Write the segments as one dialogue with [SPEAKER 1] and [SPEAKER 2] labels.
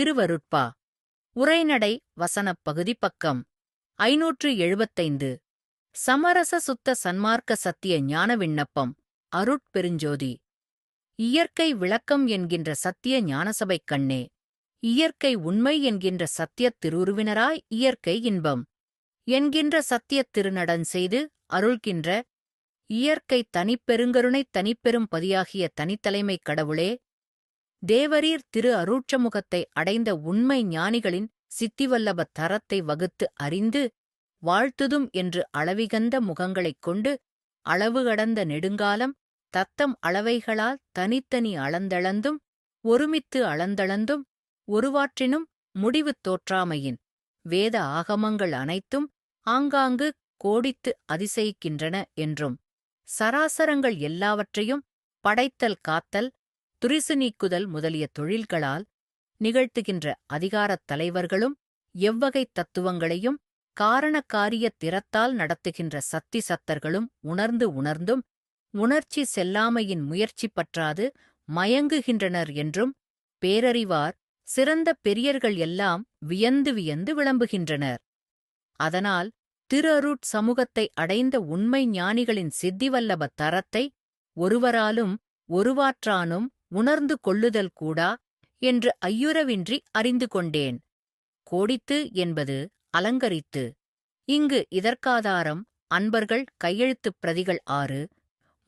[SPEAKER 1] திருவருட்பா. உரைநடை வசனப் பகுதி பக்கம் ஐநூற்று எழுபத்தைந்து. சமரச சுத்த சன்மார்க்க சத்திய ஞான விண்ணப்பம். அருட்பெருஞ்சோதி இயற்கை விளக்கம் என்கின்ற சத்திய ஞானசபைக் கண்ணே. இயற்கை உண்மை என்கின்ற சத்தியத் திருவுருவினராய் இயற்கை இன்பம். என்கின்ற சத்தியத் திருநடன் செய்து அருள்கின்ற இயற்கை தனிப்பெருங்கருணை தனிப்பெரும் பதியாகிய தனித்தலைமைக் கடவுளே தேவரீர் திரு அருட்சமுகத்தை அடைந்த உண்மை ஞானிகளின் சித்திவல்லப தரத்தை வகுத்து அறிந்து வாழ்த்துதும் என்று அளவிகந்த முகங்களைக் கொண்டு அளவு கடந்த நெடுங்காலம் தத்தம் அளவைகளால் தனித்தனி அளந்தளந்தும் ஒருமித்து அளந்தளந்தும் ஒருவாற்றினும் முடிவு தோற்றாமையின் வேத ஆகமங்கள் அனைத்தும் ஆங்காங்கு கோடித்து அதிசயிக்கின்றன என்றும் சராசரங்கள் எல்லாவற்றையும் படைத்தல் காத்தல் துரிசு நீக்குதல் முதலிய தொழில்களால் நிகழ்த்துகின்ற அதிகாரத் தலைவர்களும் எவ்வகைத் தத்துவங்களையும் காரணக்காரிய திறத்தால் நடத்துகின்ற சத்தி சத்தர்களும் உணர்ந்து உணர்ந்தும் உணர்ச்சி செல்லாமையின் முயற்சி பற்றாது மயங்குகின்றனர் என்றும் பேரறிவார் சிறந்த பெரியர்கள் எல்லாம் வியந்து வியந்து விளம்புகின்றனர். அதனால் திரு அருட் சமூகத்தை அடைந்த உண்மை ஞானிகளின் சித்திவல்லப தரத்தை ஒருவராலும் ஒருவாற்றானும் உணர்ந்து கொள்ளுதல் கூடா? என்று ஐயுறவின்றி அறிந்து கொண்டேன். கோடித்து என்பது அலங்கரித்து. இங்கு இதற்காதாரம் அன்பர்கள் கையெழுத்துப் பிரதிகள் ஆறு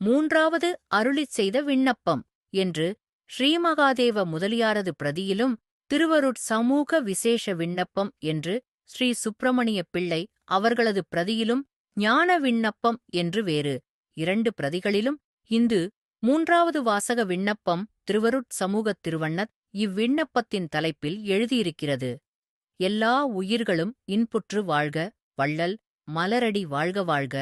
[SPEAKER 1] மூன்றாவது அருளிச் செய்த விண்ணப்பம் என்று ஸ்ரீமகாதேவ முதலியாரது பிரதியிலும் திருவருட் சமூக விசேஷ விண்ணப்பம் என்று ஸ்ரீ சுப்பிரமணிய பிள்ளை அவர்களது பிரதியிலும் ஞான விண்ணப்பம் என்று வேறு இரண்டு பிரதிகளிலும் இந்து மூன்றாவது வாசக விண்ணப்பம் திருவருட் சமூகத் திருவண்ணத் இவ்விண்ணப்பத்தின் தலைப்பில் எழுதியிருக்கிறது. எல்லா உயிர்களும் இன்புற்று வாழ்க வள்ளல் மலரடி வாழ்க வாழ்க